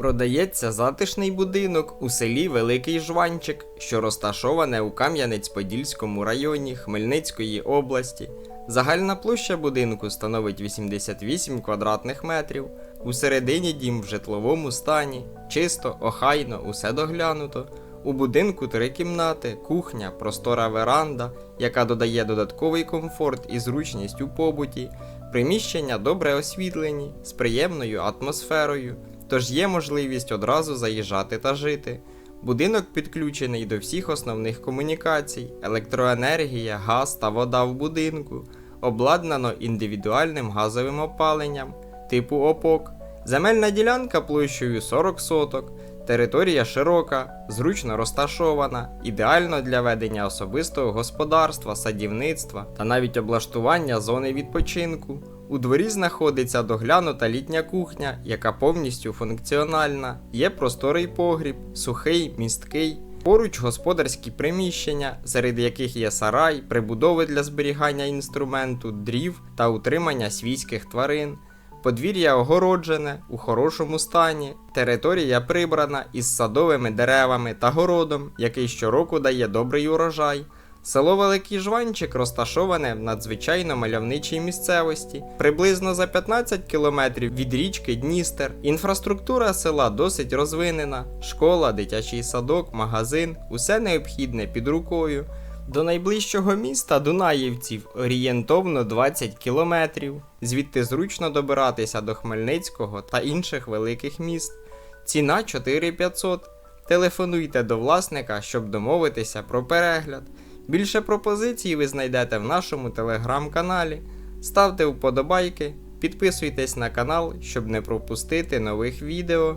Продається затишний будинок у селі Великий Жванчик, що розташоване у Кам'янець-Подільському районі Хмельницької області. Загальна площа будинку становить 88 квадратних метрів. Усередині дім в житловому стані, чисто, охайно, усе доглянуто. У будинку три кімнати, кухня, простора веранда, яка додає додатковий комфорт і зручність у побуті, приміщення добре освітлені, з приємною атмосферою, тож є можливість одразу заїжджати та жити. Будинок підключений до всіх основних комунікацій: електроенергія, газ та вода в будинку, обладнано індивідуальним газовим опаленням типу ОПОК. Земельна ділянка площею 40 соток. Територія широка, зручно розташована, ідеально для ведення особистого господарства, садівництва та навіть облаштування зони відпочинку. У дворі знаходиться доглянута літня кухня, яка повністю функціональна. Є просторий погріб, сухий, місткий. Поруч господарські приміщення, серед яких є сарай, прибудови для зберігання інструменту, дрів та утримання свійських тварин. Подвір'я огороджене, у хорошому стані, територія прибрана із садовими деревами та городом, який щороку дає добрий урожай. Село Великий Жванчик розташоване в надзвичайно мальовничій місцевості, приблизно за 15 кілометрів від річки Дністер. Інфраструктура села досить розвинена: школа, дитячий садок, магазин, усе необхідне під рукою. До найближчого міста Дунаївців орієнтовно 20 кілометрів. Звідти зручно добиратися до Хмельницького та інших великих міст. Ціна 4500. Телефонуйте до власника, щоб домовитися про перегляд. Більше пропозицій ви знайдете в нашому телеграм-каналі. Ставте вподобайки, підписуйтесь на канал, щоб не пропустити нових відео.